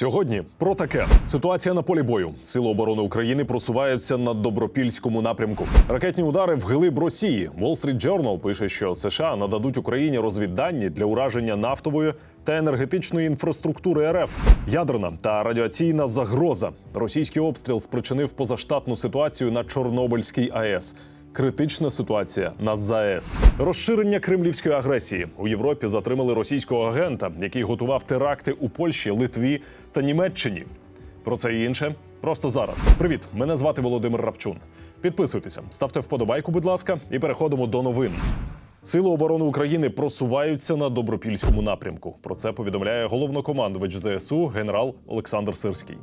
Сьогодні про таке ситуація на полі бою. Сили оборони України просуваються на добропільському напрямку. Ракетні удари в глиб Росії. Wall Street Journal пише, що США нададуть Україні розвіддані для ураження нафтової та енергетичної інфраструктури РФ. Ядерна та радіаційна загроза. Російський обстріл спричинив позаштатну ситуацію на Чорнобильській АЕС. Критична ситуація на ЗАЕС. Розширення кремлівської агресії у Європі затримали російського агента, який готував теракти у Польщі, Литві та Німеччині. Про це і інше просто зараз. Привіт, мене звати Володимир Рапчун. Підписуйтеся, ставте вподобайку, будь ласка, і переходимо до новин. Сили оборони України просуваються на добропільському напрямку. Про це повідомляє головнокомандувач ЗСУ генерал Олександр Сирський.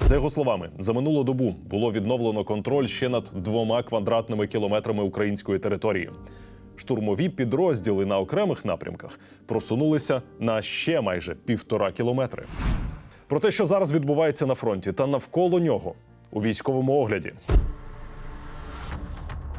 За його словами, за минулу добу було відновлено контроль ще над двома квадратними кілометрами української території. Штурмові підрозділи на окремих напрямках просунулися на ще майже півтора кілометри. Про те, що зараз відбувається на фронті та навколо нього у військовому огляді.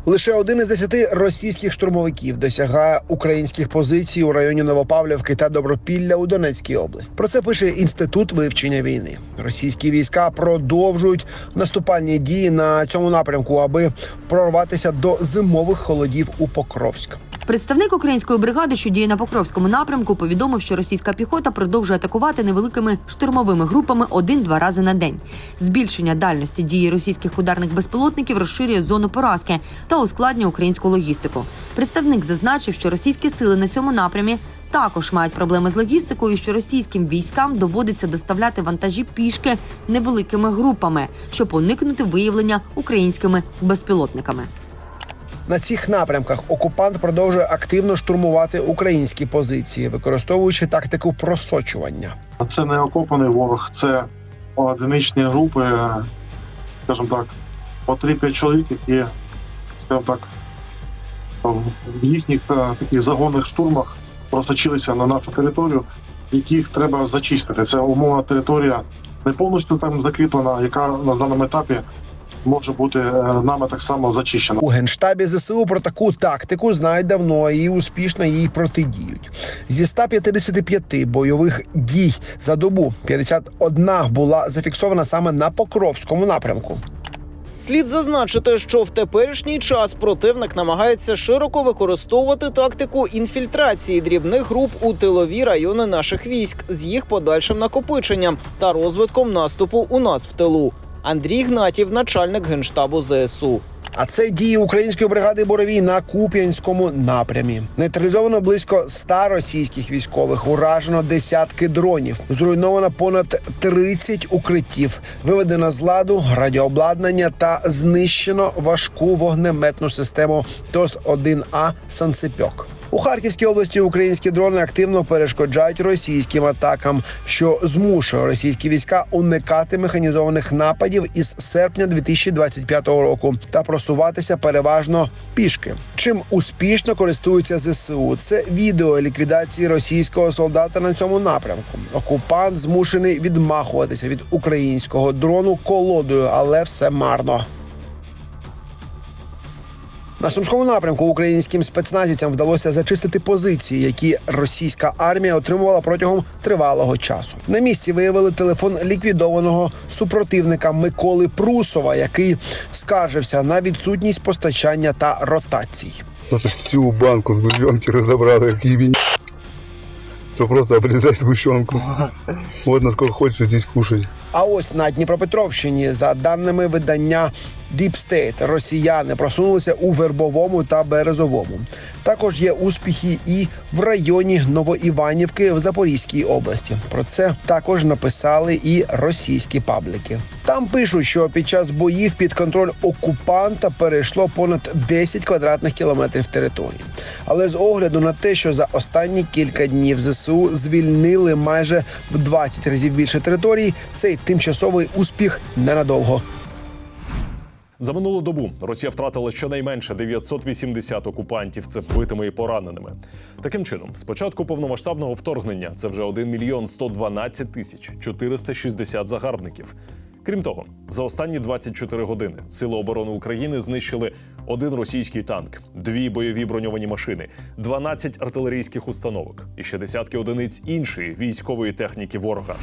Лише один із десяти російських штурмовиків досягає українських позицій у районі Новопавлівки та Добропілля у Донецькій області. Про це пише інститут вивчення війни. Російські війська продовжують наступальні дії на цьому напрямку, аби прорватися до зимових холодів у Покровськ. Представник української бригади, що діє на Покровському напрямку, повідомив, що російська піхота продовжує атакувати невеликими штурмовими групами один-два рази на день. Збільшення дальності дії російських ударних безпілотників розширює зону поразки та ускладнює українську логістику. Представник зазначив, що російські сили на цьому напрямі також мають проблеми з логістикою, що російським військам доводиться доставляти вантажі пішки невеликими групами, щоб уникнути виявлення українськими безпілотниками. На цих напрямках окупант продовжує активно штурмувати українські позиції, використовуючи тактику просочування. Це не окопаний ворог, це одиничні групи, скажімо так, по 3-5 чоловік, які, скажімо так, в їхніх е, таких загонних штурмах просочилися на нашу територію, яких треба зачистити. Це умовна територія не повністю там закріплена, яка на даному етапі може бути е, нами так само зачищена. У генштабі ЗСУ про таку тактику знають давно і успішно їй протидіють. Зі 155 бойових дій за добу 51 була зафіксована саме на Покровському напрямку. Слід зазначити, що в теперішній час противник намагається широко використовувати тактику інфільтрації дрібних груп у тилові райони наших військ з їх подальшим накопиченням та розвитком наступу у нас в тилу. Андрій Гнатів, начальник генштабу ЗСУ. А це дії української бригади Боровій на Куп'янському напрямі. Нейтралізовано близько 100 російських військових, уражено десятки дронів, зруйновано понад 30 укриттів, виведено з ладу радіообладнання та знищено важку вогнеметну систему ТОС-1А Санцепьок. У Харківській області українські дрони активно перешкоджають російським атакам, що змушує російські війська уникати механізованих нападів із серпня 2025 року та просуватися переважно пішки. Чим успішно користуються ЗСУ? Це відео ліквідації російського солдата на цьому напрямку. Окупант змушений відмахуватися від українського дрону колодою, але все марно. На сумському напрямку українським спецназівцям вдалося зачистити позиції, які російська армія отримувала протягом тривалого часу. На місці виявили телефон ліквідованого супротивника Миколи Прусова, який скаржився на відсутність постачання та ротацій. Просто всю банку з сгущенки разобрали, как ебень. Что просто обрезай сгущенку. Вот насколько хочется здесь кушать. А ось на Дніпропетровщині, за даними видання Deep State, росіяни просунулися у Вербовому та Березовому. Також є успіхи і в районі Новоіванівки в Запорізькій області. Про це також написали і російські пабліки. Там пишуть, що під час боїв під контроль окупанта перейшло понад 10 квадратних кілометрів території. Але з огляду на те, що за останні кілька днів ЗСУ звільнили майже в 20 разів більше територій, цей тимчасовий успіх ненадовго. За минулу добу Росія втратила щонайменше 980 окупантів, це вбитими і пораненими. Таким чином, з початку повномасштабного вторгнення це вже 1 мільйон 112 тисяч 460 загарбників. Крім того, за останні 24 години Сили оборони України знищили один російський танк, дві бойові броньовані машини, 12 артилерійських установок і ще десятки одиниць іншої військової техніки ворога.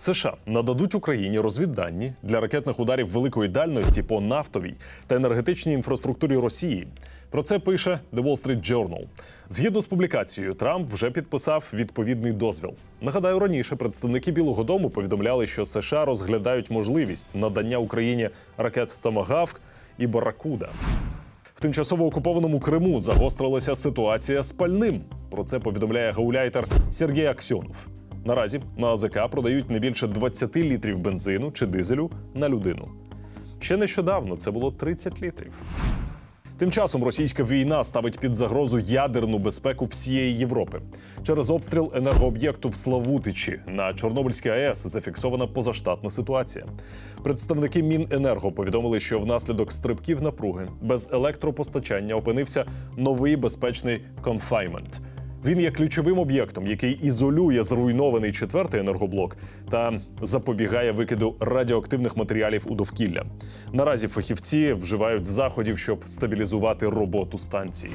США нададуть Україні розвіддані для ракетних ударів великої дальності по нафтовій та енергетичній інфраструктурі Росії. Про це пише The Wall Street Journal. Згідно з публікацією, Трамп вже підписав відповідний дозвіл. Нагадаю, раніше представники Білого Дому повідомляли, що США розглядають можливість надання Україні ракет Томагавк і Баракуда. В тимчасово окупованому Криму загострилася ситуація з пальним. Про це повідомляє гауляйтер Сергій Аксьонов. Наразі на АЗК продають не більше 20 літрів бензину чи дизелю на людину. Ще нещодавно це було 30 літрів. Тим часом російська війна ставить під загрозу ядерну безпеку всієї Європи. Через обстріл енергооб'єкту в Славутичі на Чорнобильській АЕС зафіксована позаштатна ситуація. Представники Міненерго повідомили, що внаслідок стрибків напруги без електропостачання опинився новий безпечний конфаймент. Він є ключовим об'єктом, який ізолює зруйнований четвертий енергоблок та запобігає викиду радіоактивних матеріалів у довкілля. Наразі фахівці вживають заходів, щоб стабілізувати роботу станції.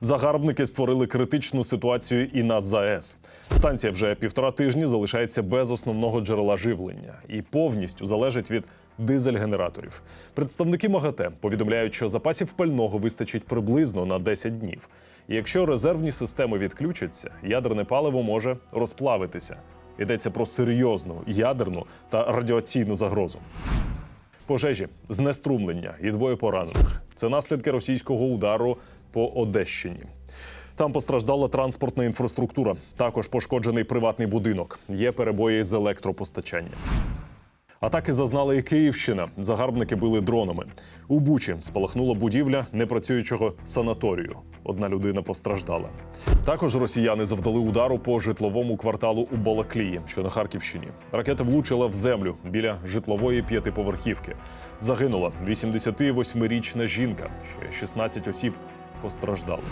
Загарбники створили критичну ситуацію і на ЗАЕС. Станція вже півтора тижні залишається без основного джерела живлення і повністю залежить від дизель-генераторів. Представники МАГАТЕ повідомляють, що запасів пального вистачить приблизно на 10 днів. Якщо резервні системи відключаться, ядерне паливо може розплавитися. Йдеться про серйозну ядерну та радіаційну загрозу. Пожежі, знеструмлення і двоє поранених. Це наслідки російського удару по Одещині. Там постраждала транспортна інфраструктура. Також пошкоджений приватний будинок. Є перебої з електропостачанням. Атаки зазнала і Київщина. Загарбники били дронами. У Бучі спалахнула будівля непрацюючого санаторію. Одна людина постраждала. Також росіяни завдали удару по житловому кварталу у Балаклії, що на Харківщині. Ракета влучила в землю біля житлової п'ятиповерхівки. Загинула 88-річна жінка. Ще 16 осіб постраждали.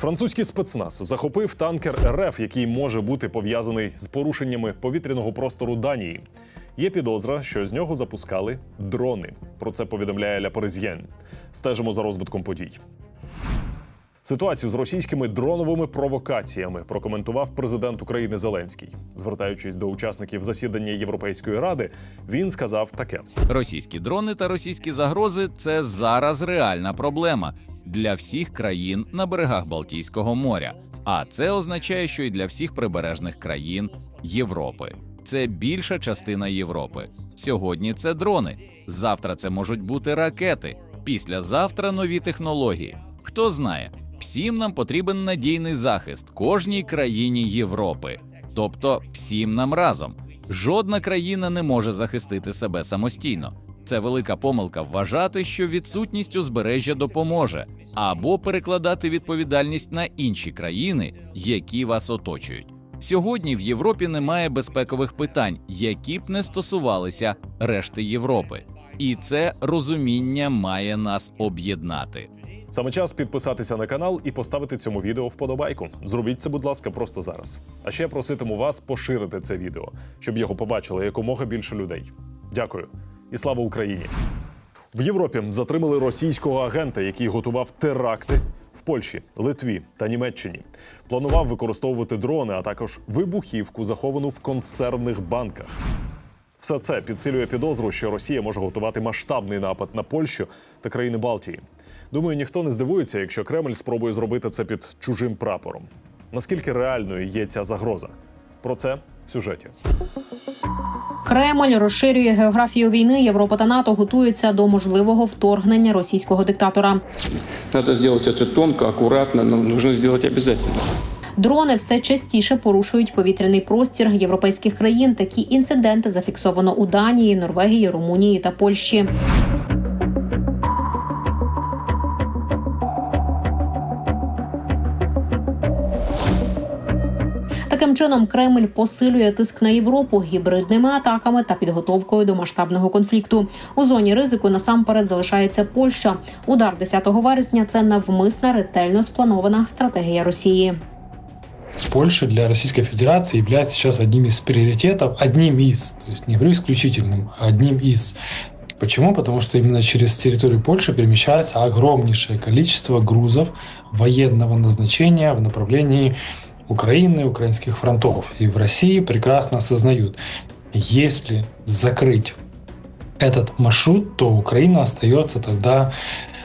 Французький спецназ захопив танкер РФ, який може бути пов'язаний з порушеннями повітряного простору Данії. Є підозра, що з нього запускали дрони. Про це повідомляє Ля Паризьєн. Стежимо за розвитком подій. Ситуацію з російськими дроновими провокаціями прокоментував президент України Зеленський. Звертаючись до учасників засідання Європейської ради, він сказав таке: Російські дрони та російські загрози це зараз реальна проблема для всіх країн на берегах Балтійського моря. А це означає, що і для всіх прибережних країн Європи. Це більша частина Європи. Сьогодні це дрони. Завтра це можуть бути ракети. Післязавтра нові технології. Хто знає, всім нам потрібен надійний захист кожній країні Європи, тобто всім нам разом. Жодна країна не може захистити себе самостійно. Це велика помилка вважати, що відсутність узбережжя допоможе, або перекладати відповідальність на інші країни, які вас оточують. Сьогодні в Європі немає безпекових питань, які б не стосувалися решти Європи, і це розуміння має нас об'єднати. Саме час підписатися на канал і поставити цьому відео вподобайку. Зробіть це, будь ласка, просто зараз. А ще проситиму вас поширити це відео, щоб його побачили якомога більше людей. Дякую і слава Україні! В Європі затримали російського агента, який готував теракти в Польщі, Литві та Німеччині. Планував використовувати дрони, а також вибухівку, заховану в консервних банках. Все це підсилює підозру, що Росія може готувати масштабний напад на Польщу та країни Балтії. Думаю, ніхто не здивується, якщо Кремль спробує зробити це під чужим прапором. Наскільки реальною є ця загроза? Про це в сюжеті. Кремль розширює географію війни. Європа та НАТО готуються до можливого вторгнення російського диктатора. Надо сделать это тонко, аккуратно, но нужно сделать обязательно. Дрони все частіше порушують повітряний простір європейських країн. Такі інциденти зафіксовано у Данії, Норвегії, Румунії та Польщі. Таким чином, Кремль посилює тиск на Європу гібридними атаками та підготовкою до масштабного конфлікту. У зоні ризику насамперед залишається Польща. Удар 10 вересня це навмисна ретельно спланована стратегія Росії. Польша для Российской Федерации является сейчас одним из приоритетов, одним из, то есть не говорю исключительным, одним из. Почему? Потому что именно через территорию Польши перемещается огромнейшее количество грузов военного назначения в направлении Украины, украинских фронтов. И в России прекрасно осознают, если закрыть этот маршрут, то Украина остается тогда,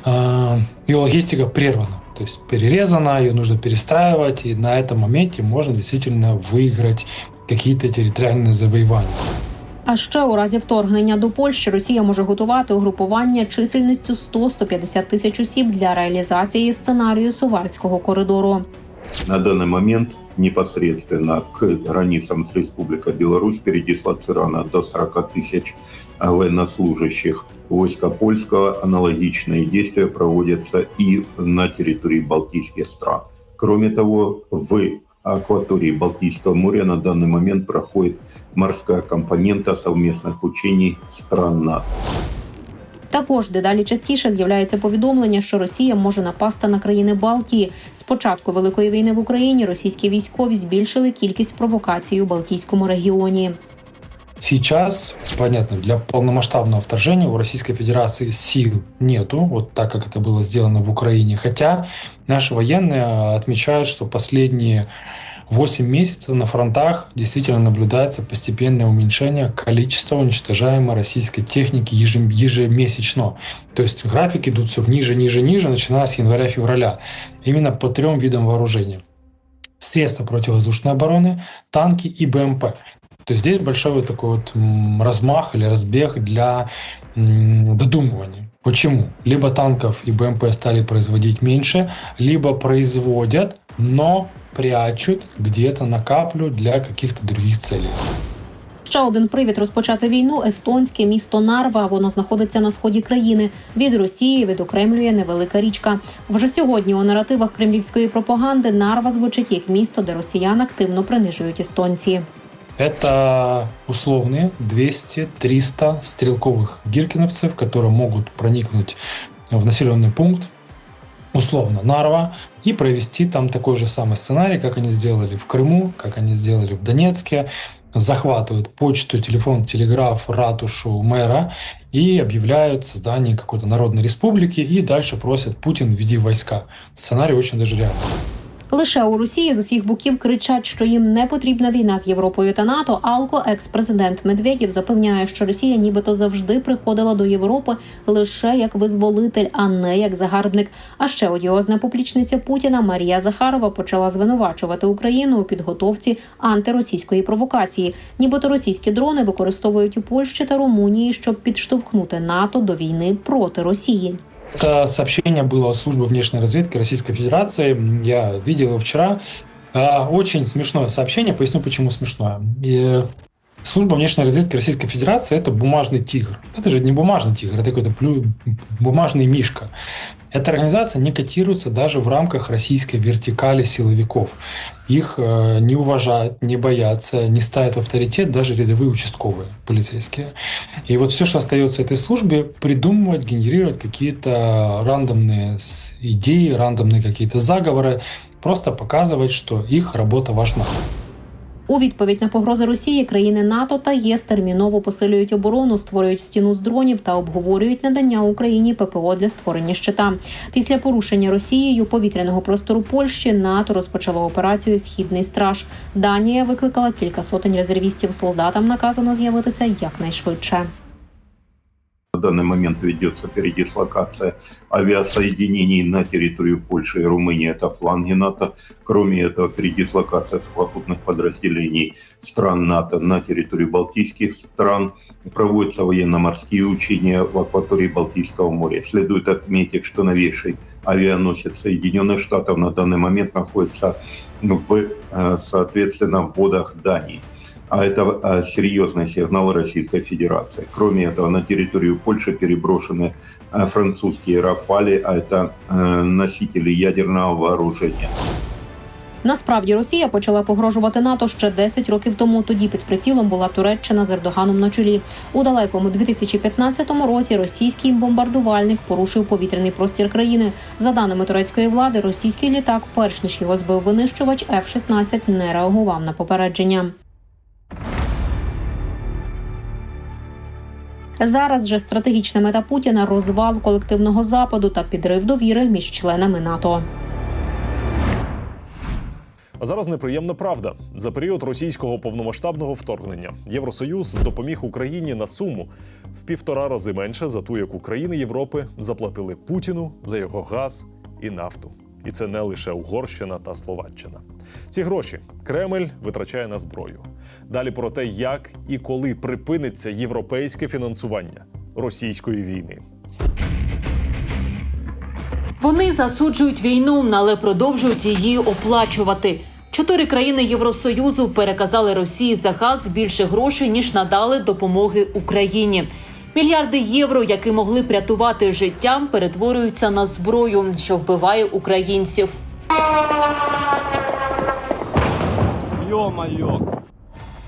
э, ее логистика прервана. То есть перерезана, ее нужно перестраивать, и на этом моменте можно действительно выиграть какие-то территориальные завоевания. А ще у разі вторгнення до Польщі Росія може готувати угрупування чисельністю 100-150 тисяч осіб для реалізації сценарію Сувальського коридору. На данный момент непосредственно к границам с Республикой Беларусь передислоцировано до 40 тысяч военнослужащих войска польского. Аналогичные действия проводятся и на территории Балтийских стран. Кроме того, в акватории Балтийского моря на данный момент проходит морская компонента совместных учений стран НАТО. Також дедалі частіше з'являються повідомлення, що Росія може напасти на країни Балтії. З початку великої війни в Україні російські військові збільшили кількість провокацій у Балтійському регіоні. Сейчас, понятно, для полномасштабного вторжения у Российской Федерации сил нету, вот так как это было сделано в Украине. Хотя наши военные отмечают, что последние 8 месяцев на фронтах действительно наблюдается постепенное уменьшение количества уничтожаемой российской техники ежем- ежемесячно. То есть графики идут все ниже, ниже, ниже, начиная с января-февраля. Именно по трем видам вооружения. Средства противовоздушной обороны, танки и БМП. То есть здесь большой вот такой вот размах или разбег для додумывания. Почему? Либо танков и БМП стали производить меньше, либо производят, но прячут где-то на каплю для каких-то других целей. Ще один привід розпочати війну естонське місто Нарва. Воно знаходиться на сході країни. Від Росії відокремлює невелика річка. Вже сьогодні у наративах кремлівської пропаганди Нарва звучить як місто, де росіян активно принижують естонці. Это условные 200-300 стрелковых гиркиновцев, которые могут проникнуть в населенный пункт, условно Нарва, и провести там такой же самый сценарий, как они сделали в Крыму, как они сделали в Донецке. Захватывают почту, телефон, телеграф, ратушу мэра и объявляют создание какой-то народной республики и дальше просят Путин введи войска. Сценарий очень даже реальный. Лише у Росії з усіх боків кричать, що їм не потрібна війна з Європою та НАТО. Алко, екс-президент Медведєв, запевняє, що Росія нібито завжди приходила до Європи лише як визволитель, а не як загарбник. А ще одіозна поплічниця Путіна Марія Захарова почала звинувачувати Україну у підготовці антиросійської провокації. Нібито російські дрони використовують у Польщі та Румунії, щоб підштовхнути НАТО до війни проти Росії. Это сообщение было службы внешней разведки Российской Федерации. Я видел его вчера. А, Очень смешное сообщение. Поясню, почему смешное. И Служба внешней разведки Российской Федерации – это бумажный тигр. Это же не бумажный тигр, это какой-то плю... бумажный мишка. Эта организация не котируется даже в рамках российской вертикали силовиков. Их э, не уважают, не боятся, не ставят в авторитет даже рядовые участковые полицейские. И вот все, что остается этой службе, придумывать, генерировать какие-то рандомные идеи, рандомные какие-то заговоры, просто показывать, что их работа важна. У відповідь на погрози Росії країни НАТО та ЄС терміново посилюють оборону, створюють стіну з дронів та обговорюють надання Україні ППО для створення щита. Після порушення Росією повітряного простору Польщі НАТО розпочало операцію Східний страж. Данія викликала кілька сотень резервістів. Солдатам наказано з'явитися якнайшвидше. Данный момент ведется передислокация авиасоединений на территорию Польши и Румынии. Это фланги НАТО. Кроме этого, передислокация сухопутных подразделений стран НАТО на территорию Балтийских стран. Проводятся военно-морские учения в акватории Балтийского моря. Следует отметить, что новейший авианосец Соединенных Штатов на данный момент находится в, э, соответственно, в водах Дании. А это а, серьезный сигнал Российской Федерации. Кроме этого, на территорию Польши переброшены а, французские «Рафали», а это э, носители ядерного вооружения. Насправді Росія почала погрожувати НАТО ще 10 років тому. Тоді під прицілом була Туреччина з Ердоганом на чолі. У далекому 2015 році російський бомбардувальник порушив повітряний простір країни. За даними турецької влади, російський літак, перш ніж його збив винищувач F-16, не реагував на попередження. Зараз же стратегічна мета Путіна розвал колективного западу та підрив довіри між членами НАТО. А зараз неприємна правда. За період російського повномасштабного вторгнення Євросоюз допоміг Україні на суму в півтора рази менше за ту, яку країни Європи заплатили Путіну за його газ і нафту. І це не лише Угорщина та Словаччина. Ці гроші Кремль витрачає на зброю. Далі про те, як і коли припиниться європейське фінансування російської війни. Вони засуджують війну, але продовжують її оплачувати. Чотири країни Євросоюзу переказали Росії за газ більше грошей ніж надали допомоги Україні. Мільярди євро, які могли б рятувати життя, перетворюються на зброю, що вбиває українців.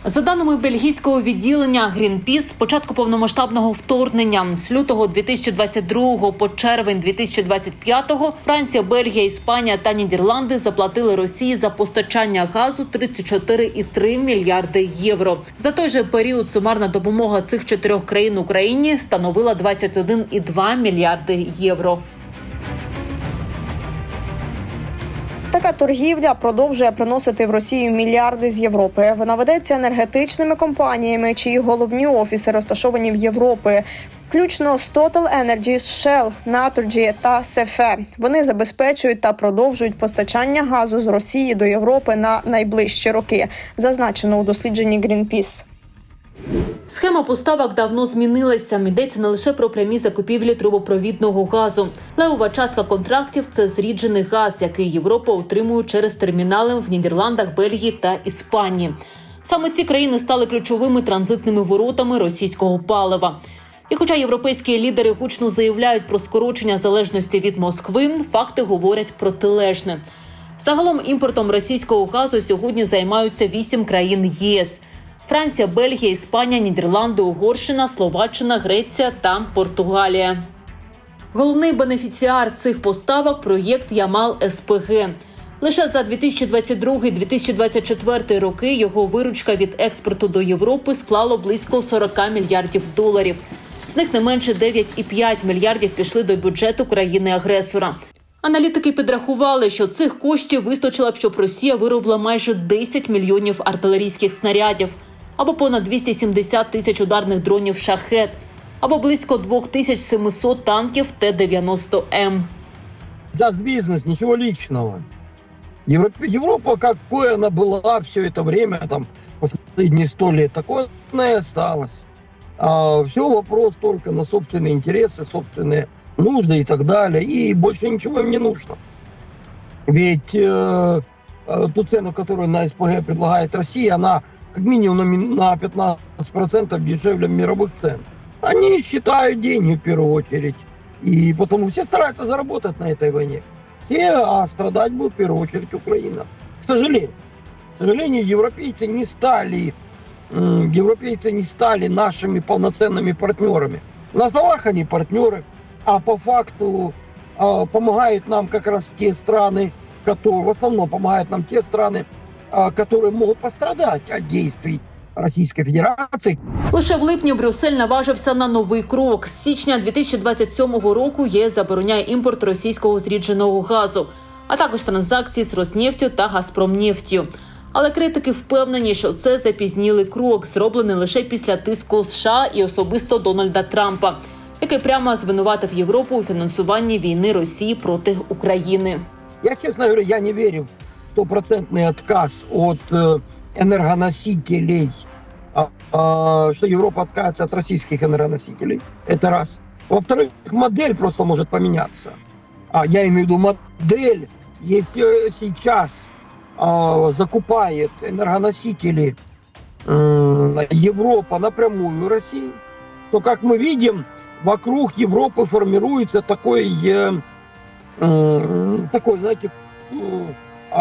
За даними бельгійського відділення Greenpeace, з початку повномасштабного вторгнення з лютого 2022 по червень 2025 Франція, Бельгія, Іспанія та Нідерланди заплатили Росії за постачання газу 34,3 мільярди євро. За той же період сумарна допомога цих чотирьох країн Україні становила 21,2 мільярди євро. Така торгівля продовжує приносити в Росію мільярди з Європи. Вона ведеться енергетичними компаніями, чиї головні офіси розташовані в Європі. Включно з Total Energies, Shell, Naturgy та Sefe. Вони забезпечують та продовжують постачання газу з Росії до Європи на найближчі роки, зазначено у дослідженні Greenpeace. Схема поставок давно змінилася. Йдеться не лише про прямі закупівлі трубопровідного газу. Левова частка контрактів це зріджений газ, який Європа отримує через термінали в Нідерландах, Бельгії та Іспанії. Саме ці країни стали ключовими транзитними воротами російського палива. І хоча європейські лідери гучно заявляють про скорочення залежності від Москви, факти говорять протилежне. Загалом імпортом російського газу сьогодні займаються вісім країн ЄС. Франція, Бельгія, Іспанія, Нідерланди, Угорщина, Словаччина, Греція та Португалія. Головний бенефіціар цих поставок проєкт Ямал СПГ. Лише за 2022-2024 роки його виручка від експорту до Європи склало близько 40 мільярдів доларів. З них не менше 9,5 мільярдів пішли до бюджету країни-агресора. Аналітики підрахували, що цих коштів вистачило б, щоб Росія виробила майже 10 мільйонів артилерійських снарядів, або понад 270 тисяч ударних дронів шахет, або близько 2700 танків Т-90М. Just бизнес, ничего личного. Европа, Европа, какой она была все это время, там, последние сто лет, такой она и осталась. А, все вопрос только на собственные интересы, собственные нужды и так далее. И больше ничего им не нужно. Ведь э, э, ту цену, которую на СПГ предлагает Россия, она как минимум на, ми- на 15% дешевле мировых цен. Они считают деньги в первую очередь. И потому все стараются заработать на этой войне. Все, а страдать будет в первую очередь Украина. К сожалению. К сожалению, европейцы не стали, европейцы не стали нашими полноценными партнерами. На словах они партнеры, а по факту а, помогают нам как раз те страны, которые, в основном помогают нам те страны, которые могут пострадать от действий Российской Федерации, Лише в липні Брюссель наважився на новий крок. З січня 2027 року ЄС забороняє імпорт російського зрідженого газу, а також транзакції з Роснефтю та Газпромнефтю. Але критики впевнені, що це запізнілий крок, зроблений лише після тиску США і особисто Дональда Трампа, який прямо звинуватив Європу у фінансуванні війни Росії проти України. Я, честно говоря, я не верю в стопроцентный отказ от э, энергоносителей, а, а, что Европа откажется от российских энергоносителей. Это раз. Во-вторых, модель просто может поменяться. А, я имею в виду модель, если сейчас а, закупает энергоносители Европа напрямую России, то, как мы видим, вокруг Европы формируется такой, э, такой, знаете,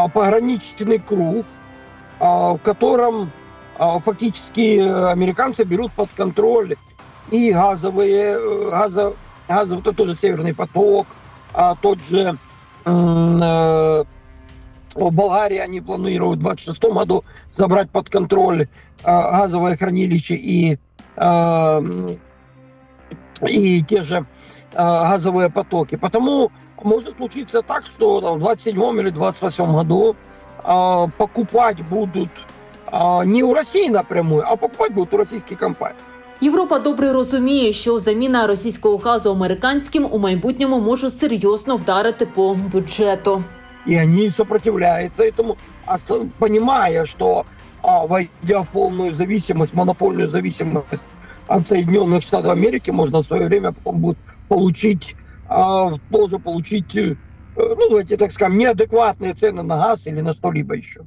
пограничный круг, а, в котором а, фактически э, американцы берут под контроль и газовые, э, газо, газовый, это тоже Северный поток, а тот же э, Болгарии они планируют в 26 году забрать под контроль а, газовое хранилище и, а, и те же а, газовые потоки. Потому может случиться так, что там, в 27 или 28 году а, покупать будут а, не у России напрямую, а покупать будут у российских компаний. Європа добре розуміє, що заміна російського газу американським у майбутньому може серйозно вдарити по бюджету. И они сопротивляются этому, понимая, что а, войдя в полную зависимость, монопольную зависимость от Соединенных Штатов Америки, можно в свое время потом будет получить, а, тоже получить, э, ну, давайте так скажем, неадекватные цены на газ или на что-либо еще.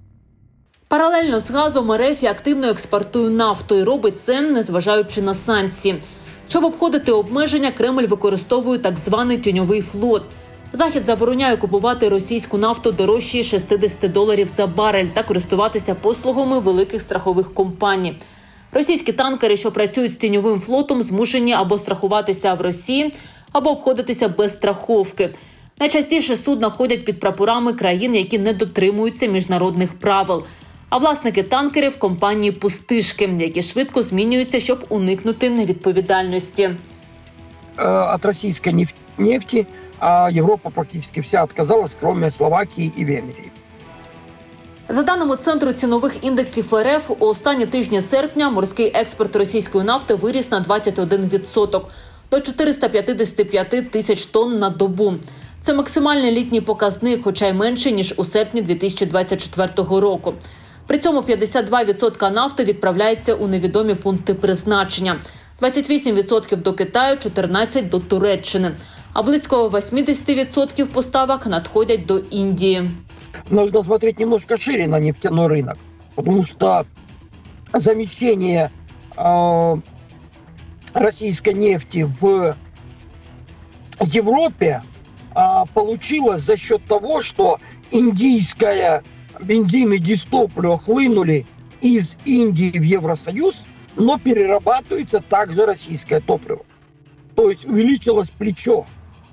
Паралельно з газом РФ активно експортує нафту і робить це, незважаючи на санкції. Щоб обходити обмеження, Кремль використовує так званий тіньовий флот. Захід забороняє купувати російську нафту дорожчі 60 доларів за барель та користуватися послугами великих страхових компаній. Російські танкери, що працюють з тіньовим флотом, змушені або страхуватися в Росії, або обходитися без страховки. Найчастіше судна ходять під прапорами країн, які не дотримуються міжнародних правил. А власники танкерів компанії пустишки, які швидко змінюються, щоб уникнути невідповідальності. Э, От неф- нефти а Европа практически вся отказалась, кроме Словакии и Венгрии. За даними центру цінових індексів РФ, у останні тижні серпня морський експорт російської нафти виріс на 21% до 455 тисяч тонн на добу. Це максимальний літній показник, хоча й менше ніж у серпні 2024 року. При цьому 52% нафти відправляється у невідомі пункти призначення, 28% до Китаю, 14% до Туреччини. А близько 80% поставок надходять до Індії. нужно смотреть немножко шире на нефтяной рынок, потому что замещение э, российской нефти в Европе а, получилось за счет того, что индийская бензин и дистопливо хлынули из Индии в Евросоюз, но перерабатывается также российское топливо. То есть увеличилось плечо.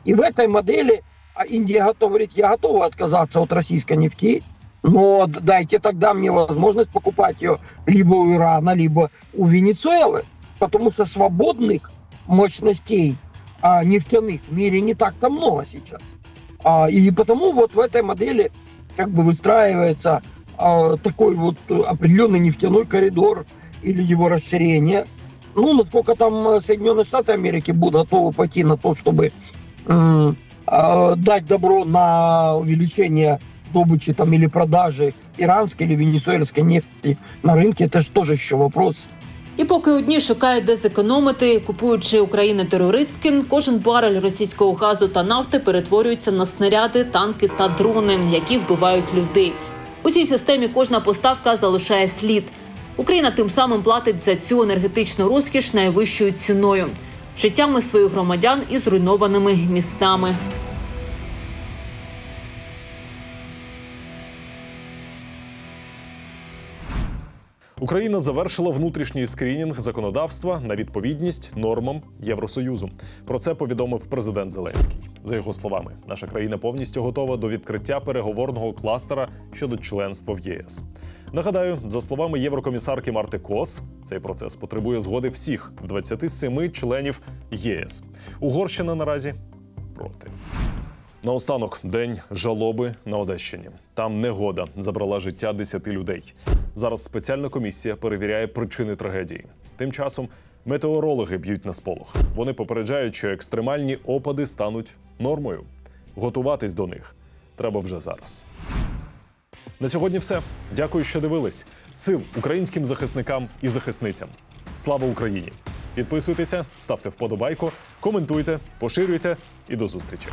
И в этой модели а Индия готова говорит, я готова отказаться от российской нефти, но дайте тогда мне возможность покупать ее либо у Ирана, либо у Венесуэлы, потому что свободных мощностей а, нефтяных в мире не так-то много сейчас. А, и потому вот в этой модели как бы выстраивается а, такой вот э, определенный нефтяной коридор или его расширение. Ну, насколько там э, Соединенные Штаты Америки будут готовы пойти на то, чтобы м, а, дать добро на увеличение добычи там или продажи иранской или венесуэльской нефти на рынке, это же тоже еще вопрос. І поки одні шукають де зекономити, купуючи України терористки, кожен барель російського газу та нафти перетворюється на снаряди, танки та дрони, які вбивають людей. У цій системі кожна поставка залишає слід. Україна тим самим платить за цю енергетичну розкіш найвищою ціною життями своїх громадян і зруйнованими містами. Україна завершила внутрішній скринінг законодавства на відповідність нормам Євросоюзу. Про це повідомив президент Зеленський. За його словами, наша країна повністю готова до відкриття переговорного кластера щодо членства в ЄС. Нагадаю, за словами єврокомісарки Марти Кос, цей процес потребує згоди всіх 27 членів ЄС. Угорщина наразі проти. Наостанок день жалоби на Одещині. Там негода забрала життя 10 людей. Зараз спеціальна комісія перевіряє причини трагедії. Тим часом метеорологи б'ють на сполох. Вони попереджають, що екстремальні опади стануть нормою. Готуватись до них треба вже зараз. На сьогодні все. Дякую, що дивились. Сил українським захисникам і захисницям. Слава Україні! Підписуйтеся, ставте вподобайку, коментуйте, поширюйте і до зустрічі.